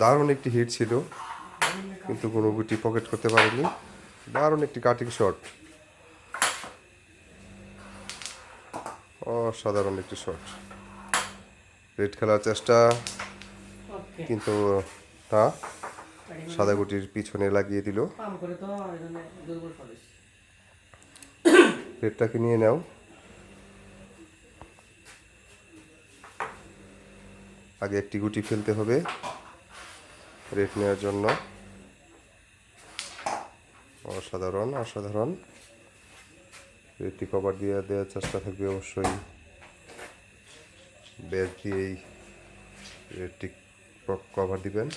দারুণ একটি হিট ছিল কিন্তু কোনো গুটি পকেট করতে পারেনি। দারুণ একটি কাটিং শট অসাধারণ একটি শট রেড খেলার চেষ্টা কিন্তু তা সাদা গুটির পিছনে লাগিয়ে দিল। রেডটাকে নিয়ে নাও। আগে একটি গুটি ফেলতে হবে রেট নেওয়ার জন্য। অসাধারণ অসাধারণ। রেটটি কভার দিয়ে দেওয়ার চেষ্টা থাকবে অবশ্যই। ব্যাস দিয়েই রেটটি কভার দিবেন।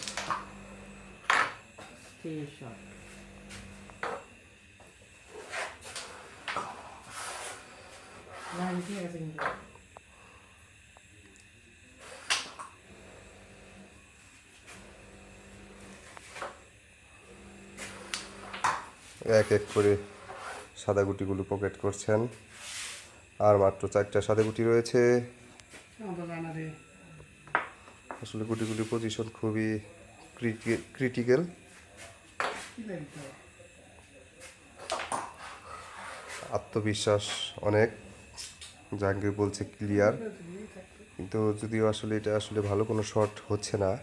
ঠিক শট না ঠিক আছে কিন্তু এক এক করে সাদা গুটিগুলো পকেট করছেন। আর মাত্র চারটা সাদা গুটি রয়েছে। আসলে গুটিগুলির পজিশন খুবই ক্রিটিক্যাল আত্মবিশ্বাস অনেক। জাহাঙ্গীর বলছে ক্লিয়ার কিন্তু যদিও আসলে এটা আসলে ভালো কোনো শট হচ্ছে না।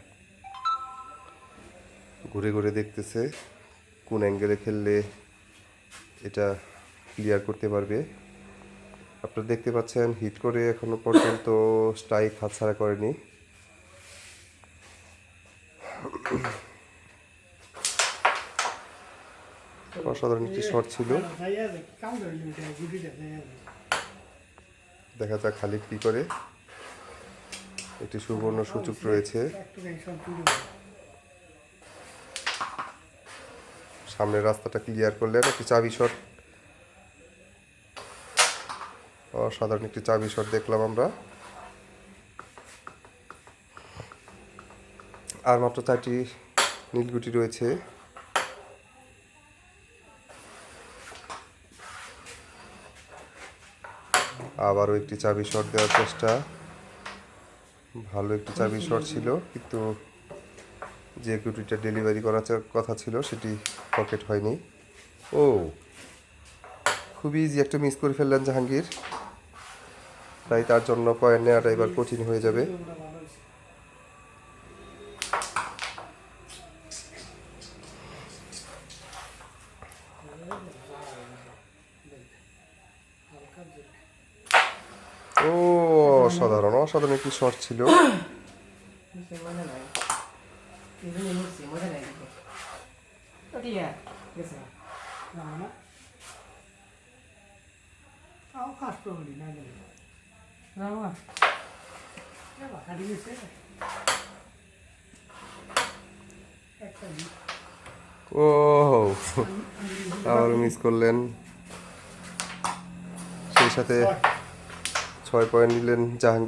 ঘুরে ঘুরে দেখতেছে। কোন অ্যাঙ্গেলে খেললে এটা ক্লিয়ার করতে পারবে। আপনারা দেখতে পাচ্ছেন হিট করে এখনও পর্যন্ত স্ট্রাইক হাতছাড়া করেনি। অসাধারণ একটি শট ছিল। দেখা যাক খালিদ কি করে। একটি সুবর্ণ সুযোগ রয়েছে। সামনের রাস্তাটা ক্লিয়ার করলেন একটি চাবি শট। অসাধারণ একটি চাবি শট দেখলাম আমরা। আর মাত্র চারটি নীলগুটি রয়েছে। আবারও একটি চাবি শট দেওয়ার চেষ্টা। ভালো একটি চাবি শট ছিল, কিন্তু যে কুটিটা ডেলিভারি করার কথা ছিল সেটি পকেট হয়নি। ও খুবই ইজি একটা মিস করে ফেললেন জাহাঙ্গীর। তাই তার জন্য পয়েন্ট নেওয়াটা এবার কঠিন হয়ে যাবে। ও অসাধারণ অসাধারণ একটি শট ছিল। নাই কিন্তু মজা মিস করলেন। সেই সাথে ছয় পয়েন্ট নিলেন জাহাঙ্গীর।